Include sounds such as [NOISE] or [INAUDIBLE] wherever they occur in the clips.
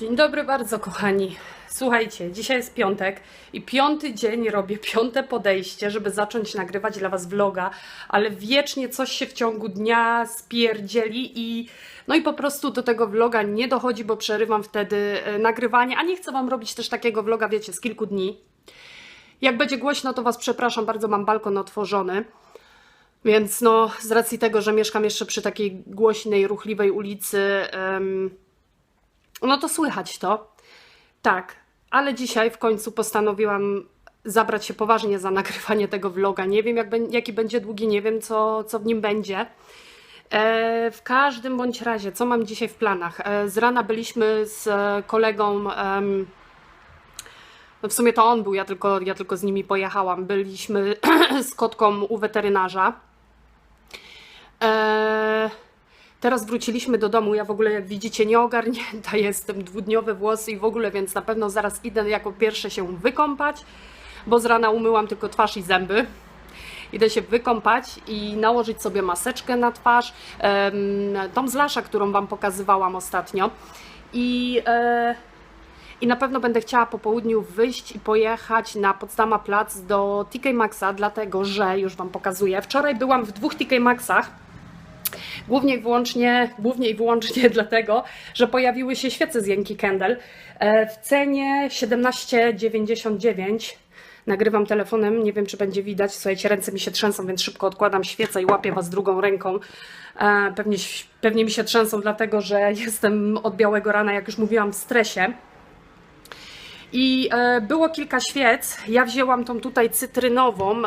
Dzień dobry bardzo, kochani. Słuchajcie, dzisiaj jest piątek i piąty dzień robię piąte podejście, żeby zacząć nagrywać dla Was vloga, ale wiecznie coś się w ciągu dnia spierdzieli i no i po prostu do tego vloga nie dochodzi, bo przerywam wtedy e, nagrywanie, a nie chcę Wam robić też takiego vloga, wiecie, z kilku dni. Jak będzie głośno, to Was przepraszam, bardzo mam balkon otworzony. Więc no, z racji tego, że mieszkam jeszcze przy takiej głośnej, ruchliwej ulicy, em, no to słychać to. Tak, ale dzisiaj w końcu postanowiłam zabrać się poważnie za nagrywanie tego vloga. Nie wiem, jak, jaki będzie długi, nie wiem, co, co w nim będzie. E, w każdym bądź razie, co mam dzisiaj w planach? E, z rana byliśmy z kolegą. em, no w sumie to on był, ja tylko, ja tylko z nimi pojechałam. Byliśmy [CLEARS THROAT] z kotką u weterynarza. E, teraz wróciliśmy do domu. Ja w ogóle, jak widzicie, nieogarnięta [LAUGHS] jestem. Dwudniowe włosy i w ogóle, więc na pewno zaraz idę jako pierwsze się wykąpać, bo z rana umyłam tylko twarz i zęby. Idę się wykąpać i nałożyć sobie maseczkę na twarz. tą z Lasza, którą Wam pokazywałam ostatnio. I, e, I na pewno będę chciała po południu wyjść i pojechać na Potsdama Plac do TK Maxa, dlatego że już Wam pokazuję. Wczoraj byłam w dwóch TK Maxach. Głównie i wyłącznie, głównie i wyłącznie [LAUGHS] dlatego, że pojawiły się świece z Yankee Candle e, w cenie 17,99. Nagrywam telefonem, nie wiem czy będzie widać. Słuchajcie, ręce mi się trzęsą, więc szybko odkładam świecę i łapię Was drugą ręką. E, Pewnie, pewnie mi się trzęsą, dlatego że jestem od białego rana, jak już mówiłam, w stresie. I e, było kilka świec. Ja wzięłam tą tutaj cytrynową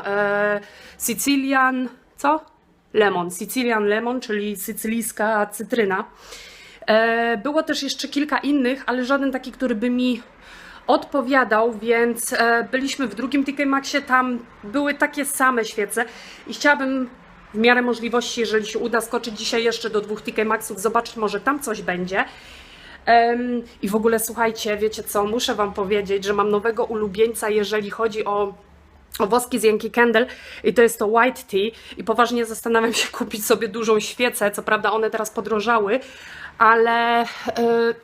Sicilian, co? Lemon. Sicilian Lemon, czyli sycylijska cytryna. E, było też jeszcze kilka innych, ale żaden taki, który by mi odpowiadał, więc e, byliśmy w drugim TK Maxie, tam były takie same świece i chciałabym w miarę możliwości, jeżeli się uda skoczyć dzisiaj jeszcze do dwóch TK Maxów, zobaczyć może tam coś będzie. I w ogóle słuchajcie, wiecie co, muszę Wam powiedzieć, że mam nowego ulubieńca, jeżeli chodzi o, o woski z Yankee Candle i to jest to White Tea. I poważnie zastanawiam się [LAUGHS] kupić sobie dużą świecę, co prawda one teraz podrożały, ale... e,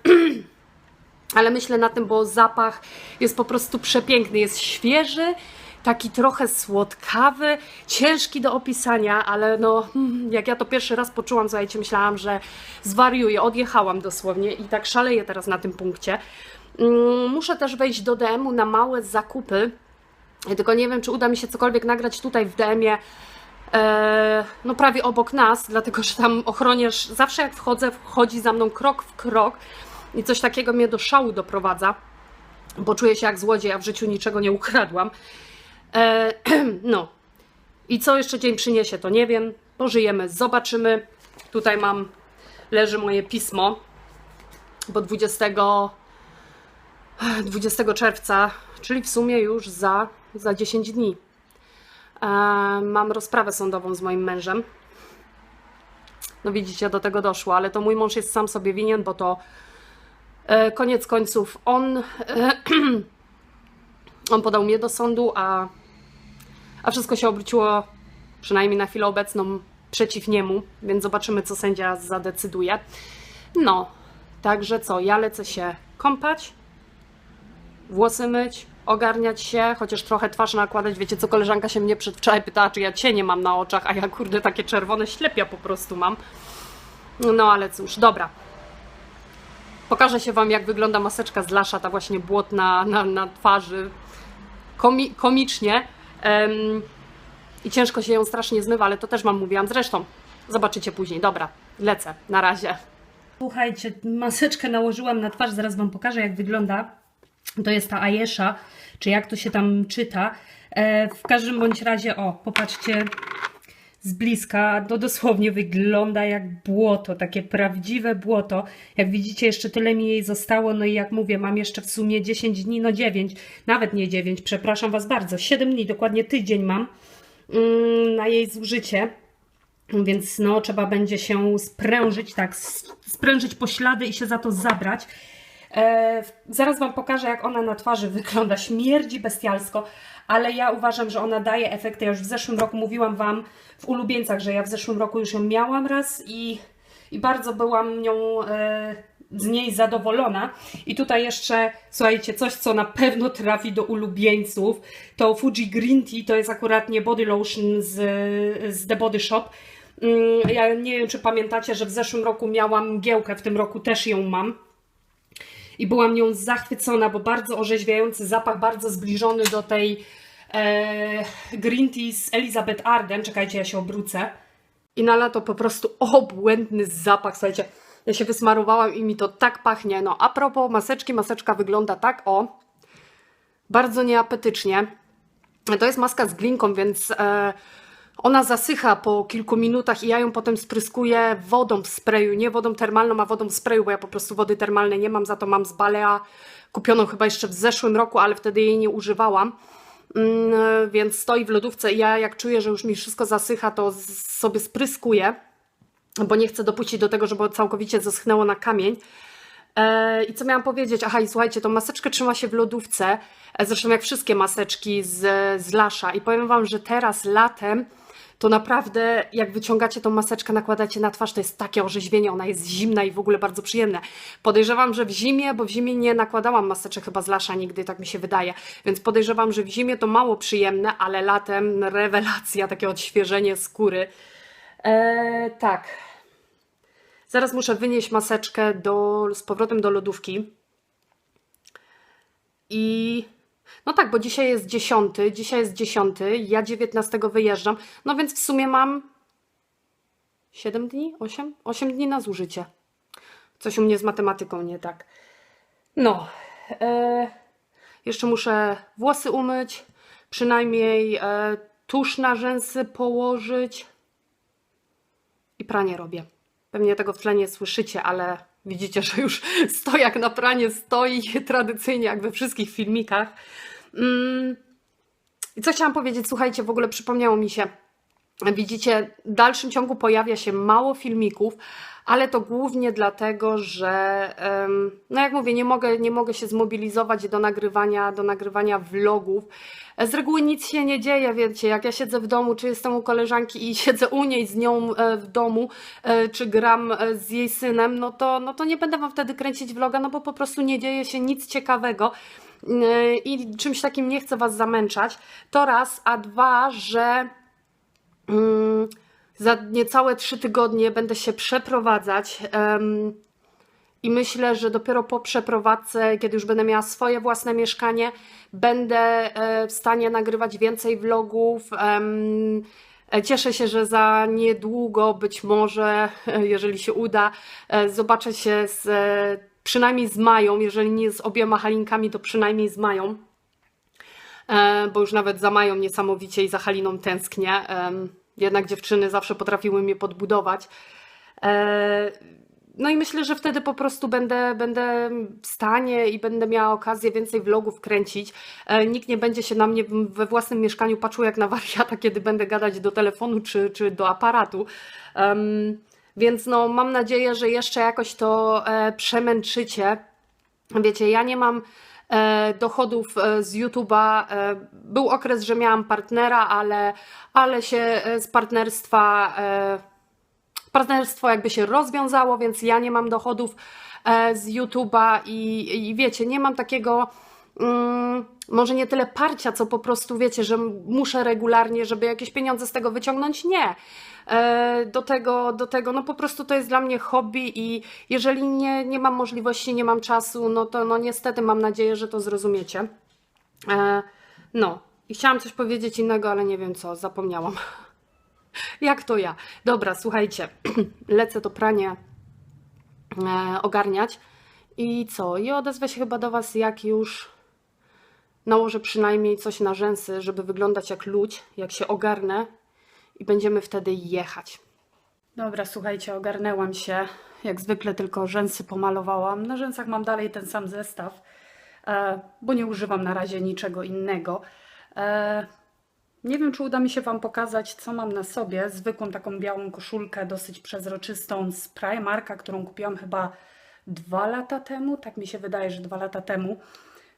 [CLEARS THROAT] ale myślę na tym, bo zapach jest po prostu przepiękny, jest świeży, taki trochę słodkawy, ciężki do opisania, ale no, mm, jak ja to pierwszy raz poczułam, słuchajcie, myślałam, że zwariuję, odjechałam dosłownie i tak szaleję teraz na tym punkcie. Mm, Muszę też wejść do DM-u na małe zakupy, tylko nie wiem, czy uda mi się cokolwiek nagrać tutaj w DM-ie, e, no prawie obok nas, dlatego że tam ochroniarz zawsze jak wchodzę, wchodzi za mną krok w krok i coś takiego mnie do szału doprowadza, bo czuję się jak złodziej, a w życiu niczego nie ukradłam. E, [CLEARS THROAT] no i co jeszcze dzień przyniesie, to nie wiem. Pożyjemy, zobaczymy. Tutaj mam, leży moje pismo, bo 20, 20 czerwca, czyli w sumie już za, za 10 dni, e, mam rozprawę sądową z moim mężem. No widzicie, do tego doszło, ale to mój mąż jest sam sobie winien, bo to e, koniec końców on, e, [CLEARS THROAT] on podał mnie do sądu, a, a wszystko się obróciło, przynajmniej na chwilę obecną, przeciw niemu, więc zobaczymy, co sędzia zadecyduje. No, także co, ja lecę się kąpać, włosy myć, ogarniać się, chociaż trochę twarz nakładać. Wiecie co, koleżanka się mnie przedwczoraj pytała, czy ja cienie mam na oczach, a ja kurde takie czerwone ślepia po prostu mam. No ale cóż, dobra. Pokażę się Wam, jak wygląda maseczka z Lasza, ta właśnie błotna na, na twarzy. Komi komicznie. Em, I ciężko się ją strasznie zmywa, ale to też Wam mówiłam. Zresztą, zobaczycie później. Dobra, lecę. Na razie. Słuchajcie, maseczkę nałożyłam na twarz, zaraz Wam pokażę, jak wygląda. To jest ta Ajesza, czy jak to się tam czyta. E, w każdym bądź razie, o, popatrzcie z bliska, to dosłownie wygląda jak błoto, takie prawdziwe błoto. Jak widzicie, jeszcze tyle mi jej zostało, no i jak mówię, mam jeszcze w sumie 10 dni, no 9, nawet nie 9, przepraszam Was bardzo, 7 dni, dokładnie tydzień mam mm, na jej zużycie. Więc no, trzeba będzie się sprężyć, tak, sprężyć poślady i się za to zabrać. E, zaraz Wam pokażę, jak ona na twarzy wygląda. Śmierdzi bestialsko, ale ja uważam, że ona daje efekty. Ja już w zeszłym roku mówiłam Wam w ulubieńcach, że ja w zeszłym roku już ją miałam raz i, i bardzo byłam nią e, z niej zadowolona. I tutaj jeszcze, słuchajcie, coś, co na pewno trafi do ulubieńców, to Fuji Green Tea, to jest akurat nie body lotion z, z The Body Shop. Mm, Ja nie wiem, czy pamiętacie, że w zeszłym roku miałam mgiełkę, w tym roku też ją mam. I byłam nią zachwycona, bo bardzo orzeźwiający zapach, bardzo zbliżony do tej e, Green Tea z Elizabeth Arden. Czekajcie, ja się obrócę. I na lato po prostu obłędny zapach, słuchajcie. Ja się wysmarowałam i mi to tak pachnie. No a propos maseczki, maseczka wygląda tak, o, bardzo nieapetycznie. To jest maska z glinką, więc e, ona zasycha po kilku minutach i ja ją potem spryskuję wodą w sprayu. Nie wodą termalną, a wodą w sprayu, bo ja po prostu wody termalnej nie mam, za to mam z Balea kupioną chyba jeszcze w zeszłym roku, ale wtedy jej nie używałam. Mm, więc stoi w lodówce i ja jak czuję, że już mi wszystko zasycha, to sobie spryskuję, bo nie chcę dopuścić do tego, żeby całkowicie zeschnęło na kamień. E, I co miałam powiedzieć? Aha, i słuchajcie, tą maseczkę trzyma się w lodówce, e, zresztą jak wszystkie maseczki z, z Lasza. I powiem Wam, że teraz latem to naprawdę jak wyciągacie tą maseczkę, nakładacie na twarz, to jest takie orzeźwienie, ona jest zimna i w ogóle bardzo przyjemna. Podejrzewam, że w zimie, bo w zimie nie nakładałam maseczek chyba z Lasza nigdy, tak mi się wydaje, więc podejrzewam, że w zimie to mało przyjemne, ale latem rewelacja, takie odświeżenie skóry. E, tak, Zaraz muszę wynieść maseczkę do, z powrotem do lodówki. I no tak, bo dzisiaj jest 10, dzisiaj jest 10, ja 19 wyjeżdżam, no więc w sumie mam 7 dni, 8? 8 dni na zużycie. Coś u mnie z matematyką nie tak. No, e, jeszcze muszę włosy umyć, przynajmniej e, tusz na rzęsy położyć i pranie robię. Pewnie tego w tle nie słyszycie, ale widzicie, że już [LAUGHS] stojak na pranie stoi tradycyjnie, jak we wszystkich filmikach. Mm. I co chciałam powiedzieć? Słuchajcie, w ogóle przypomniało mi się. Widzicie, w dalszym ciągu pojawia się mało filmików, ale to głównie dlatego, że no jak mówię, nie mogę, nie mogę się zmobilizować do nagrywania, do nagrywania vlogów. Z reguły nic się nie dzieje, wiecie, jak ja siedzę w domu, czy jestem u koleżanki i [LAUGHS] siedzę u niej z nią e, w domu, e, czy gram e, z jej synem, no to, no to nie będę wam wtedy kręcić vloga, no bo po prostu nie dzieje się nic ciekawego i czymś takim nie chcę was zamęczać. To raz, a dwa, że Mm, za niecałe trzy tygodnie będę się przeprowadzać i myślę, że dopiero po przeprowadzce, kiedy już będę miała swoje własne mieszkanie, będę e, w stanie nagrywać więcej vlogów. e, Cieszę się, że za niedługo, być może, [LAUGHS] jeżeli się uda, e, zobaczę się z, przynajmniej z Mają, jeżeli nie z obiema Halinkami, to przynajmniej z Mają e, bo już nawet za Mają niesamowicie i za Haliną tęsknię. Em, Jednak dziewczyny zawsze potrafiły mnie podbudować. E, No i myślę, że wtedy po prostu będę, będę w stanie i będę miała okazję więcej vlogów kręcić. E, Nikt nie będzie się na mnie we własnym mieszkaniu patrzył jak na wariata, [LAUGHS] kiedy będę gadać do telefonu czy, czy do aparatu. Em, Więc no, mam nadzieję, że jeszcze jakoś to e, przemęczycie. Wiecie, ja nie mam e, dochodów e, z YouTube'a. E, był okres, że miałam partnera, ale, ale się z partnerstwa, partnerstwo jakby się rozwiązało, więc ja nie mam dochodów z YouTube'a i, i wiecie, nie mam takiego. Mm, może nie tyle parcia, co po prostu wiecie, że muszę regularnie, żeby jakieś pieniądze z tego wyciągnąć. Nie. E, Do tego, do tego, no po prostu to jest dla mnie hobby i jeżeli nie, nie mam możliwości, nie mam czasu, no to no niestety mam nadzieję, że to zrozumiecie. E, No, i chciałam coś powiedzieć innego, ale nie wiem co, zapomniałam. [LAUGHS] Jak to ja? Dobra, słuchajcie, [CLEARS THROAT] lecę to pranie e, ogarniać i co? I odezwę się chyba do Was, jak już nałożę przynajmniej coś na rzęsy, żeby wyglądać jak ludź, jak się ogarnę i będziemy wtedy jechać. Dobra, słuchajcie, ogarnęłam się. Jak zwykle tylko rzęsy pomalowałam. Na rzęsach mam dalej ten sam zestaw, e, bo nie używam na razie niczego innego. E, nie wiem, czy uda mi się Wam pokazać, co mam na sobie. Zwykłą taką białą koszulkę, dosyć przezroczystą z Primarka, którą kupiłam chyba dwa lata temu. Tak mi się wydaje, że dwa lata temu.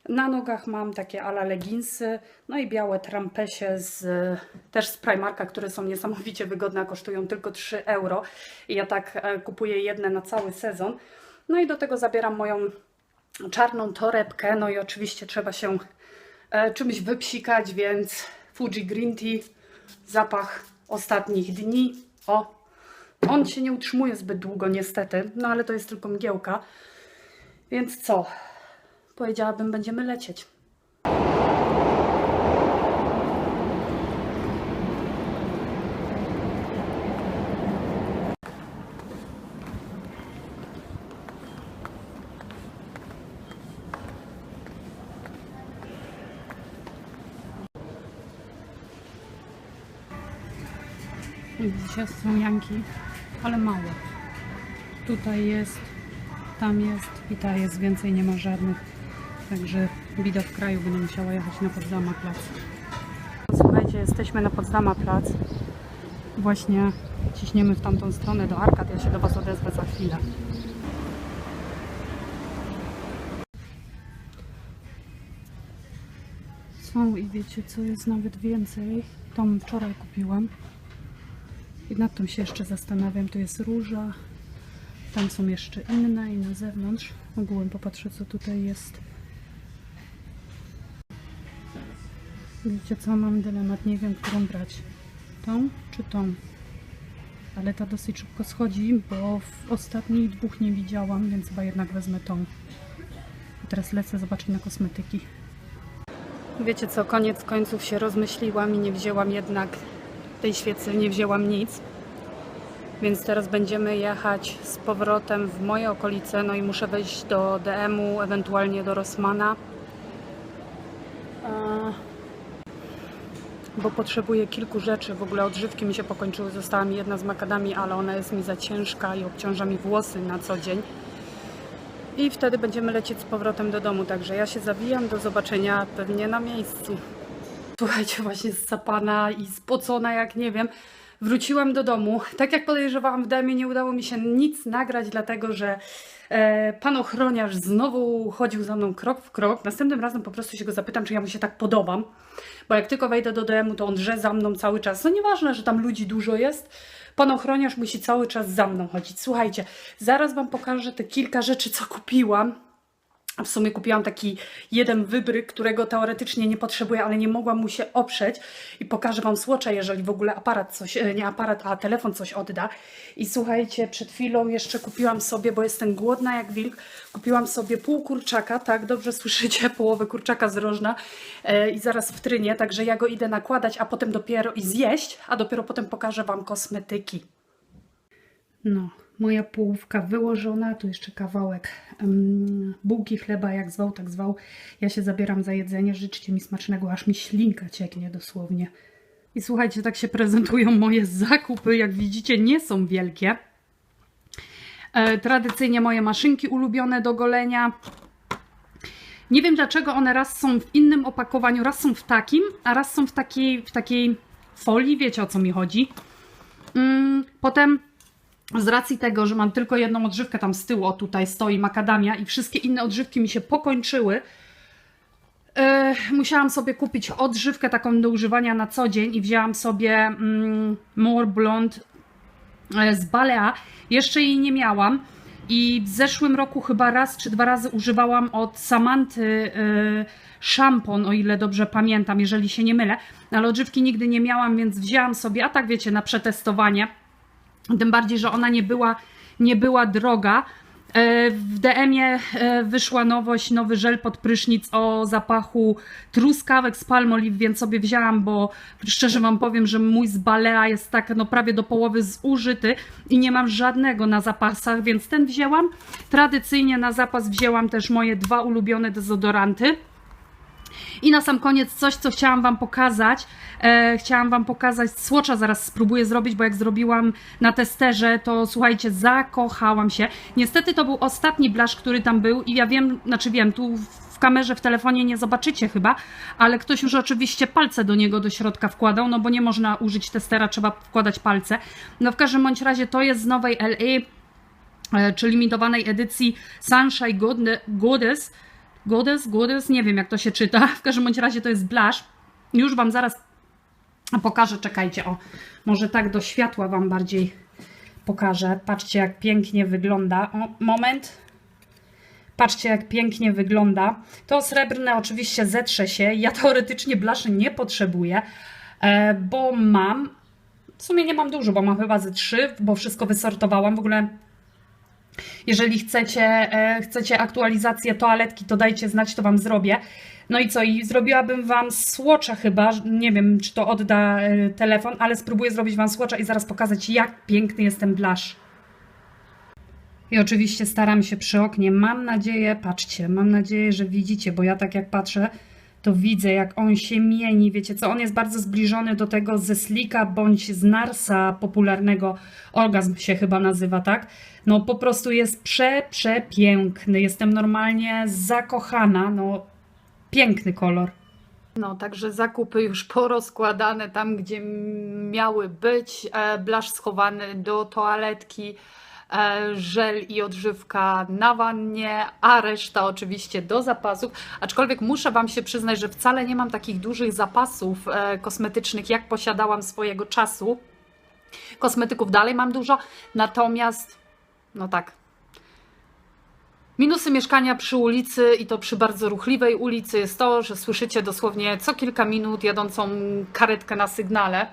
Na nogach mam takie ala leginsy, no i białe trampesie z, też z Primarka, które są niesamowicie wygodne, a kosztują tylko 3 euro. I ja tak e, kupuję jedne na cały sezon. No i do tego zabieram moją czarną torebkę. No i oczywiście trzeba się e, czymś wypsikać, więc Fuji Green Tea, zapach ostatnich dni. O, on się nie utrzymuje zbyt długo niestety, no ale to jest tylko mgiełka. Więc co? Powiedziałabym, będziemy lecieć. Widzicie, są janki, ale mało. Tutaj jest, tam jest i ta jest, więcej nie ma żadnych. Także bida w kraju, będę musiała jechać na Potsdama Plac. Słuchajcie, jesteśmy na Potsdama Plac. Właśnie ciśniemy w tamtą stronę do Arkad. Ja się do Was odezwę za chwilę. Są i wiecie co, jest nawet więcej. Tą wczoraj kupiłam. I nad tym się jeszcze zastanawiam. Tu jest róża. Tam są jeszcze inne i na zewnątrz. Ogółem popatrzę co tutaj jest. Wiecie co, mam dylemat. Nie wiem, którą brać. Tą czy tą? Ale ta dosyć szybko schodzi, bo w ostatnich dwóch nie widziałam, więc chyba jednak wezmę tą. I teraz lecę zobaczyć na kosmetyki. Wiecie co, koniec końców się rozmyśliłam i nie wzięłam jednak tej świecy, nie wzięłam nic. Więc teraz będziemy jechać z powrotem w moje okolice, no i muszę wejść do DM-u, ewentualnie do Rossmana. Bo potrzebuję kilku rzeczy. W ogóle odżywki mi się pokończyły. Została mi jedna z makadami, ale ona jest mi za ciężka i obciąża mi włosy na co dzień. I wtedy będziemy lecieć z powrotem do domu. Także ja się zawijam. Do zobaczenia pewnie na miejscu. Słuchajcie, właśnie zapana i spocona, jak nie wiem. Wróciłam do domu. Tak jak podejrzewałam w demie, nie udało mi się nic nagrać, dlatego że e, pan ochroniarz znowu chodził za mną krok w krok. Następnym razem po prostu się go zapytam, czy ja mu się tak podobam. Bo jak tylko wejdę do DM-u, to on drze za mną cały czas. No nieważne, że tam ludzi dużo jest. Pan ochroniarz musi cały czas za mną chodzić. Słuchajcie, zaraz Wam pokażę te kilka rzeczy, co kupiłam. W sumie kupiłam taki jeden wybryk, którego teoretycznie nie potrzebuję, ale nie mogłam mu się oprzeć i pokażę Wam słocza, jeżeli w ogóle aparat coś, e, nie aparat, a telefon coś odda. I słuchajcie, przed chwilą jeszcze kupiłam sobie, bo jestem głodna jak wilk, kupiłam sobie pół kurczaka, tak, dobrze słyszycie, [LAUGHS] połowę kurczaka z rożna e, i zaraz w trynie, także ja go idę nakładać, a potem dopiero i zjeść, a dopiero potem pokażę Wam kosmetyki. No, moja połówka wyłożona, tu jeszcze kawałek um, bułki chleba, jak zwał, tak zwał. Ja się zabieram za jedzenie, życzcie mi smacznego, aż mi ślinka cieknie dosłownie. I słuchajcie, tak się prezentują moje zakupy, jak widzicie nie są wielkie. E, tradycyjnie moje maszynki ulubione do golenia. Nie wiem dlaczego one raz są w innym opakowaniu, raz są w takim, a raz są w takiej, w takiej folii, wiecie o co mi chodzi. Mm, potem z racji tego, że mam tylko jedną odżywkę tam z tyłu, o tutaj stoi makadamia i wszystkie inne odżywki mi się pokończyły, e, musiałam sobie kupić odżywkę taką do używania na co dzień i wzięłam sobie mm, More Blonde e, z Balea. Jeszcze jej nie miałam i w zeszłym roku chyba raz czy dwa razy używałam od Samanty e, szampon, o ile dobrze pamiętam, jeżeli się nie mylę, ale odżywki nigdy nie miałam, więc wzięłam sobie, a tak wiecie, na przetestowanie. Tym bardziej, że ona nie była, nie była droga. E, W DM-ie e, wyszła nowość, nowy żel pod prysznic o zapachu truskawek z palmolive, więc sobie wzięłam, bo szczerze Wam powiem, że mój z Balea jest tak no prawie do połowy zużyty i nie mam żadnego na zapasach, więc ten wzięłam. Tradycyjnie na zapas wzięłam też moje dwa ulubione dezodoranty. I na sam koniec coś, co chciałam Wam pokazać. E, chciałam Wam pokazać, słocza zaraz spróbuję zrobić, bo jak zrobiłam na testerze, to słuchajcie, zakochałam się. Niestety to był ostatni blush, który tam był i ja wiem, znaczy wiem, tu w kamerze w telefonie nie zobaczycie chyba, ale ktoś już oczywiście palce do niego do środka wkładał, no bo nie można użyć testera, trzeba wkładać palce. No w każdym bądź razie to jest z nowej LA, e, czy limitowanej edycji Sunshine Goddess. Goddess, Goddess, nie wiem jak to się czyta. W każdym bądź razie to jest blush. Już Wam zaraz pokażę, czekajcie, o, może tak do światła Wam bardziej pokażę. Patrzcie jak pięknie wygląda. O, moment. Patrzcie, jak pięknie wygląda. To srebrne oczywiście zetrze się. Ja teoretycznie blaszy nie potrzebuję, e, bo mam. W sumie nie mam dużo, bo mam chyba ze trzy, bo wszystko wysortowałam. W ogóle jeżeli chcecie, e, chcecie aktualizację toaletki, to dajcie znać, to Wam zrobię. No i co, i zrobiłabym Wam słocza chyba, nie wiem, czy to odda e, telefon, ale spróbuję zrobić Wam słocza i zaraz pokazać, jak piękny jest ten blush. I oczywiście staram się przy oknie. Mam nadzieję, patrzcie, mam nadzieję, że widzicie, bo ja tak jak patrzę, to widzę, jak on się mieni. Wiecie co, on jest bardzo zbliżony do tego ze Slika bądź z Narsa popularnego. Orgazm się chyba nazywa, tak? No po prostu jest prze, przepiękny. Jestem normalnie zakochana. No piękny kolor. No, także zakupy już porozkładane tam, gdzie miały być. E, Blasz schowany do toaletki, żel i odżywka na wannie, a reszta oczywiście do zapasów. Aczkolwiek muszę Wam się przyznać, że wcale nie mam takich dużych zapasów e, kosmetycznych, jak posiadałam swojego czasu. Kosmetyków dalej mam dużo, natomiast, no tak, Minusy mieszkania przy ulicy i to przy bardzo ruchliwej ulicy jest to, że słyszycie dosłownie co kilka minut jadącą karetkę na sygnale.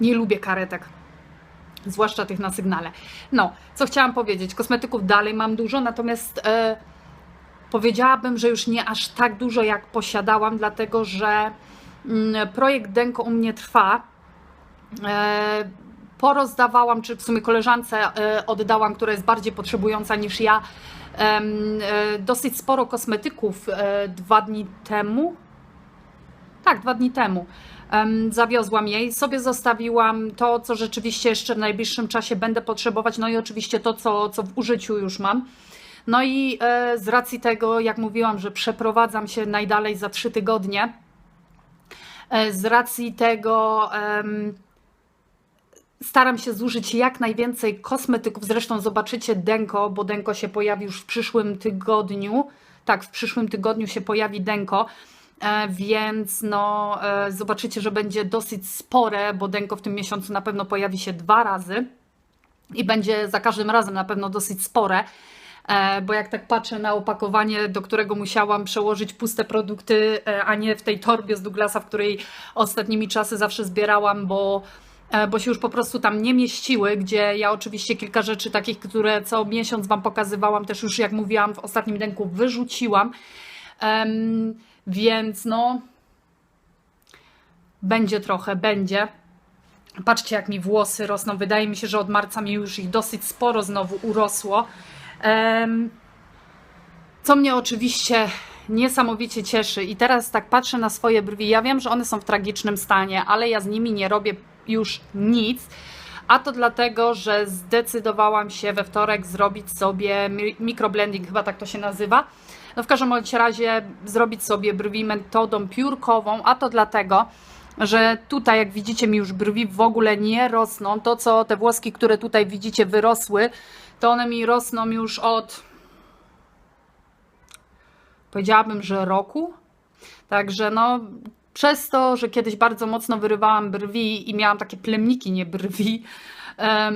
Nie lubię karetek, zwłaszcza tych na sygnale. No, co chciałam powiedzieć, kosmetyków dalej mam dużo, natomiast e, powiedziałabym, że już nie aż tak dużo jak posiadałam, dlatego że mm, projekt Denko u mnie trwa. E, porozdawałam, czy w sumie koleżance e, oddałam, która jest bardziej potrzebująca niż ja, e, dosyć sporo kosmetyków e, dwa dni temu. Tak, dwa dni temu. Zawiozłam jej, sobie zostawiłam to, co rzeczywiście jeszcze w najbliższym czasie będę potrzebować, no i oczywiście to, co, co w użyciu już mam. No i e, z racji tego, jak mówiłam, że przeprowadzam się najdalej za trzy tygodnie, e, z racji tego. Staram się zużyć jak najwięcej kosmetyków. Zresztą zobaczycie Denko, bo Denko się pojawi już w przyszłym tygodniu. Tak, w przyszłym tygodniu się pojawi Denko. E, Więc no, e, zobaczycie, że będzie dosyć spore, bo Denko w tym miesiącu na pewno pojawi się dwa razy i będzie za każdym razem na pewno dosyć spore. E, Bo jak tak patrzę na opakowanie, do którego musiałam przełożyć puste produkty, a nie w tej torbie z Douglasa, w której ostatnimi czasy zawsze zbierałam, bo bo się już po prostu tam nie mieściły, gdzie ja oczywiście kilka rzeczy takich, które co miesiąc Wam pokazywałam, też już jak mówiłam w ostatnim denku wyrzuciłam. Em, więc no, będzie trochę, będzie. Patrzcie, jak mi włosy rosną. Wydaje mi się, że od marca mi już ich dosyć sporo znowu urosło. Co mnie oczywiście niesamowicie cieszy. I teraz tak patrzę na swoje brwi. Ja wiem, że one są w tragicznym stanie, ale ja z nimi nie robię już nic. A to dlatego, że zdecydowałam się we wtorek zrobić sobie mi- microblending, chyba tak to się nazywa. No w każdym razie zrobić sobie brwi metodą piórkową, a to dlatego, że tutaj jak widzicie mi już brwi w ogóle nie rosną. To co te włoski, które tutaj widzicie wyrosły, to one mi rosną już od powiedziałabym, że roku. Także no, przez to, że kiedyś bardzo mocno wyrywałam brwi i miałam takie plemniki, nie brwi, em,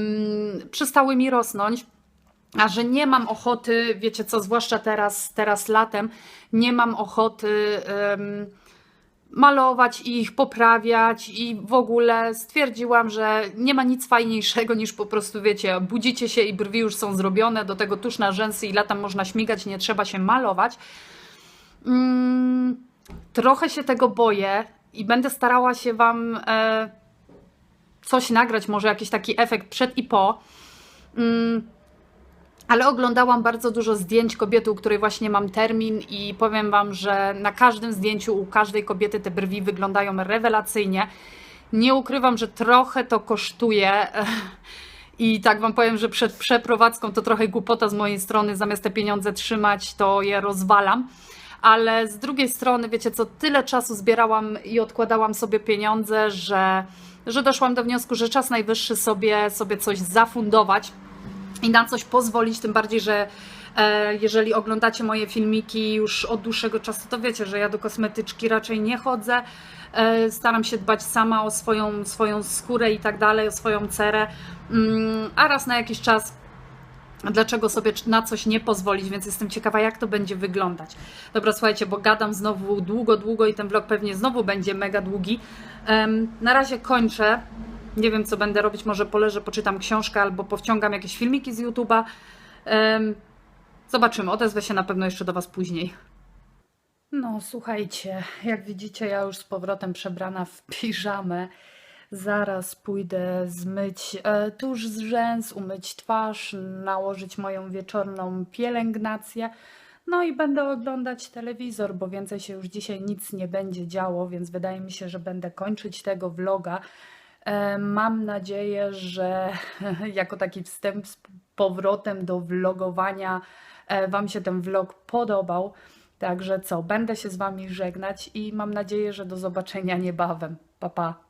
przestały mi rosnąć. A że nie mam ochoty, wiecie co, zwłaszcza teraz, teraz latem, nie mam ochoty em, malować ich, poprawiać i w ogóle stwierdziłam, że nie ma nic fajniejszego niż po prostu, wiecie, budzicie się i brwi już są zrobione, do tego tusz na rzęsy i latem można śmigać, nie trzeba się malować. Mm, trochę się tego boję i będę starała się Wam e, coś nagrać, może jakiś taki efekt przed i po. Mm, ale oglądałam bardzo dużo zdjęć kobiety, u której właśnie mam termin, i powiem Wam, że na każdym zdjęciu u każdej kobiety te brwi wyglądają rewelacyjnie. Nie ukrywam, że trochę to kosztuje. [LAUGHS] I tak Wam powiem, że przed przeprowadzką to trochę głupota z mojej strony. Zamiast te pieniądze trzymać, to je rozwalam. Ale z drugiej strony, wiecie co, tyle czasu zbierałam i odkładałam sobie pieniądze, że, że doszłam do wniosku, że czas najwyższy sobie, sobie coś zafundować i na coś pozwolić, tym bardziej, że e, jeżeli oglądacie moje filmiki już od dłuższego czasu, to wiecie, że ja do kosmetyczki raczej nie chodzę. E, staram się dbać sama o swoją, swoją skórę i tak dalej, o swoją cerę, mm, a raz na jakiś czas dlaczego sobie na coś nie pozwolić, więc jestem ciekawa, jak to będzie wyglądać. Dobra, słuchajcie, bo gadam znowu długo, długo i ten vlog pewnie znowu będzie mega długi. Na razie kończę. Nie wiem, co będę robić. Może poleżę, poczytam książkę albo powciągam jakieś filmiki z YouTube'a. Zobaczymy. Odezwę się na pewno jeszcze do Was później. No, słuchajcie, jak widzicie, ja już z powrotem przebrana w piżamę. Zaraz pójdę zmyć e, tusz z rzęs, umyć twarz, nałożyć moją wieczorną pielęgnację. No i będę oglądać telewizor, bo więcej się już dzisiaj nic nie będzie działo, więc wydaje mi się, że będę kończyć tego vloga. E, Mam nadzieję, że [LAUGHS] jako taki wstęp z powrotem do vlogowania e, Wam się ten vlog podobał. Także co, będę się z Wami żegnać i mam nadzieję, że do zobaczenia niebawem. Pa, pa.